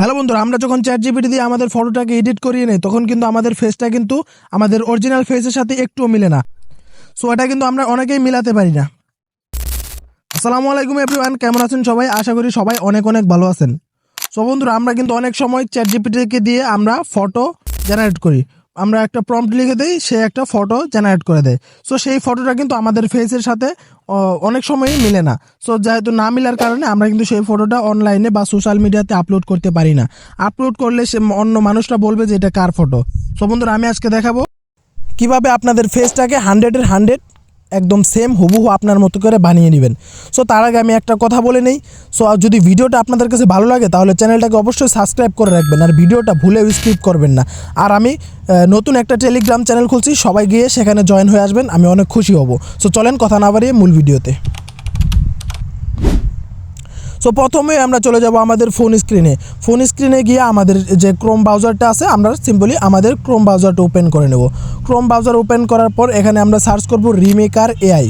Hello বন্ধুরা, আমরা যখন চ্যাট জিপিটি দিয়ে আমাদের ফটোটাকে এডিট করিয়ে নেই, তখন কিন্তু আমাদের ফেসটা কিন্তু আমাদের অরিজিনাল ফেসের সাথে একটুও মিলে না। সো এটা কিন্তু আমরা অনেকেই মিলাতে পারি না। আসসালামু আলাইকুম এভরিওয়ান কেমন আছেন সবাই? আশা করি সবাই অনেক অনেক ভালো আছেন। সো বন্ধুরা, আমরা কিন্তু অনেক সময় চ্যাট জিপিটিকে দিয়ে আমরা ফটো জেনারেট করি। আমরা একটা প্রম্পট লিখে দিই, সে একটা ফটো জেনারেট করে দেয়। সো সেই ফটোটা কিন্তু আমাদের ফেসের সাথে অনেক সময়ই মিলে না। সো যেহেতু না মিলার কারণে আমরা কিন্তু সেই ফটোটা অনলাইনে বা সোশ্যাল মিডিয়াতে আপলোড করতে পারি না। আপলোড করলে সে অন্য মানুষটা বলবে যে, এটা কার ফটো সো বন্ধুরা, আমি আজকে দেখাবো। কীভাবে আপনাদের ফেসটাকে হান্ড্রেডের হান্ড্রেড একদম সেম হুবহু আপনার মতো করে বানিয়ে নেবেন। সো তার আগে আমি একটা কথা বলে নেই। সো যদি ভিডিওটা আপনাদের কাছে ভালো লাগে, তাহলে চ্যানেলটাকে অবশ্যই সাবস্ক্রাইব করে রাখবেন আর ভিডিওটা ভুলেও স্কিপ করবেন না। আর আমি নতুন একটা টেলিগ্রাম চ্যানেল খুলছি, সবাই গিয়ে সেখানে জয়েন হয়ে আসবেন, আমি অনেক খুশি হব। সো চলেন কথা না বাড়িয়ে মূল ভিডিওতে। সো প্রথমে আমরা চলে যাব আমাদের ফোন স্ক্রিনে ফোন স্ক্রিনে গিয়ে আমাদের যে ক্রোম ব্রাউজারটা আছে, আমরা সিম্পলি আমাদের ক্রোম ব্রাউজারটা ওপেন করে নেব। ক্রোম ব্রাউজার ওপেন করার পর এখানে আমরা সার্চ করব রিমেকার এআই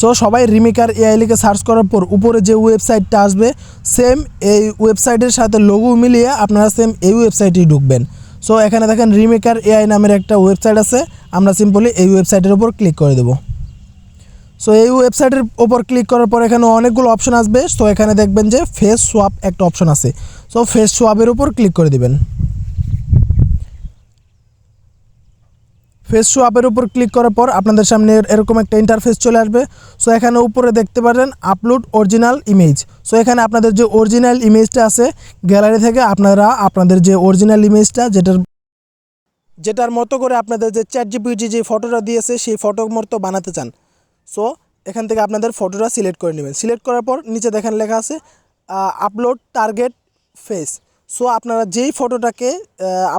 সো সবাই রিমেকার এআই লিখে সার্চ করার পর উপরে যে ওয়েবসাইটটা আসবে সেম এই ওয়েবসাইটের সাথে লোগো মিলিয়ে আপনারা সেম এই ওয়েবসাইটেই ঢুকবেন। সো এখানে দেখেন রিমেকার এআই নামের একটা ওয়েবসাইট আছে, আমরা সিম্পলি এই ওয়েবসাইটের উপর ক্লিক করে দেবো। সো এই ওয়েবসাইটের ওপর ক্লিক করার পর এখানে অনেকগুলো অপশন আসবে। সো এখানে দেখবেন যে ফেস সোয়াপ একটা অপশন আছে। সো ফেস সোয়াপের উপর ক্লিক করে দিবেন। ফেস সোয়াপের উপর ক্লিক করার পর আপনাদের সামনে এরকম একটা ইন্টারফেস চলে আসবে। সো এখানে উপরে দেখতে পারেন আপলোড অরিজিনাল ইমেজ সো এখানে আপনাদের যে অরিজিনাল ইমেজটা আছে গ্যালারি থেকে আপনারা আপনাদের যে অরিজিনাল ইমেজটা যেটার যেটার মতো করে আপনাদের যে চ্যাট জিপিটি যে ফটোটা দিয়েছে, সেই ফটোর মতো বানাতে চান। সো এখান থেকে আপনাদের ফটোটা সিলেক্ট করে নেবেন। সিলেক্ট করার পর নিচে দেখেন লেখা আছে আপলোড টার্গেট ফেস সো আপনারা যেই ফটোটাকে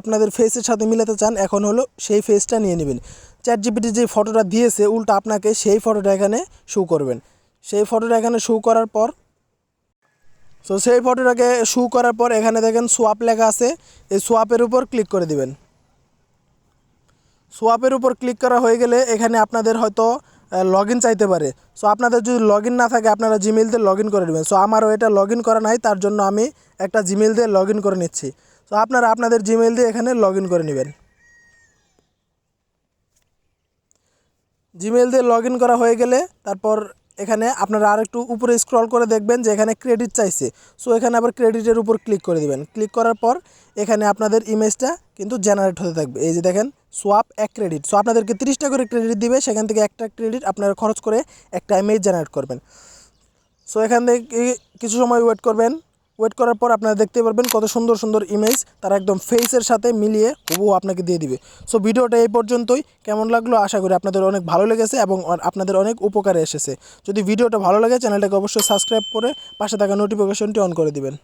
আপনাদের ফেসের সাথে মিলাতে চান, এখন হলো সেই ফেসটা নিয়ে নেবেন। চ্যাট জিপিটি যে ফটোটা দিয়েছে, উল্টো আপনাকে সেই ফটোটা এখানে শো করবেন। সেই ফটোটা এখানে শো করার পর সো সেই ফটোটাকে শো করার পর এখানে দেখেন সোয়াপ লেখা আছে, এই সোয়াপের উপর ক্লিক করে দিবেন। সোয়াপের উপর ক্লিক করা হয়ে গেলে এখানে আপনাদের হয়তো লগ ইন চাইতে পারে। সো আপনাদের যদি লগ না থাকে, আপনারা জিমেল দিয়ে লগ করে নেবেন। সো আমারও এটা লগ করা নাই, তার জন্য আমি একটা জিমেল দিয়ে লগ করে নিচ্ছি। সো আপনারা আপনাদের জিমেল দিয়ে এখানে লগ করে নেবেন। জিমেল দিয়ে লগ করা হয়ে গেলে, তারপর এখানে আপনারা আর একটু উপরে স্ক্রল করে দেখবেন যে এখানে ক্রেডিট চাইছে। সো এখানে আবার ক্রেডিটের উপর ক্লিক করে দিবেন। ক্লিক করার পর এখানে আপনাদের ইমেজটা কিন্তু জেনারেট হতে থাকবে। এই যে দেখেন সোয়াপ এক ক্রেডিট সো আপনাদেরকে তিরিশটা করে ক্রেডিট দিবে, সেখান থেকে একটা ক্রেডিট আপনারা খরচ করে একটা ইমেজ জেনারেট করবেন। সো এখান থেকে কিছু সময় ওয়েট করবেন। ওয়েট করার পর আপনারা দেখতে পারবেন কত সুন্দর সুন্দর ইমেজ তারা একদম ফেসের সাথে মিলিয়ে হুবহু আপনাকে দিয়ে দিবে। সো ভিডিওটা এই পর্যন্তই। কেমন লাগল? আশা করি আপনাদের অনেক ভালো লেগেছে এবং আপনাদের অনেক উপকারে এসেছে। যদি ভিডিওটা ভালো লাগে, চ্যানেলটাকে অবশ্যই সাবস্ক্রাইব করে পাশে থাকা নোটিফিকেশনটি অন করে দিবেন।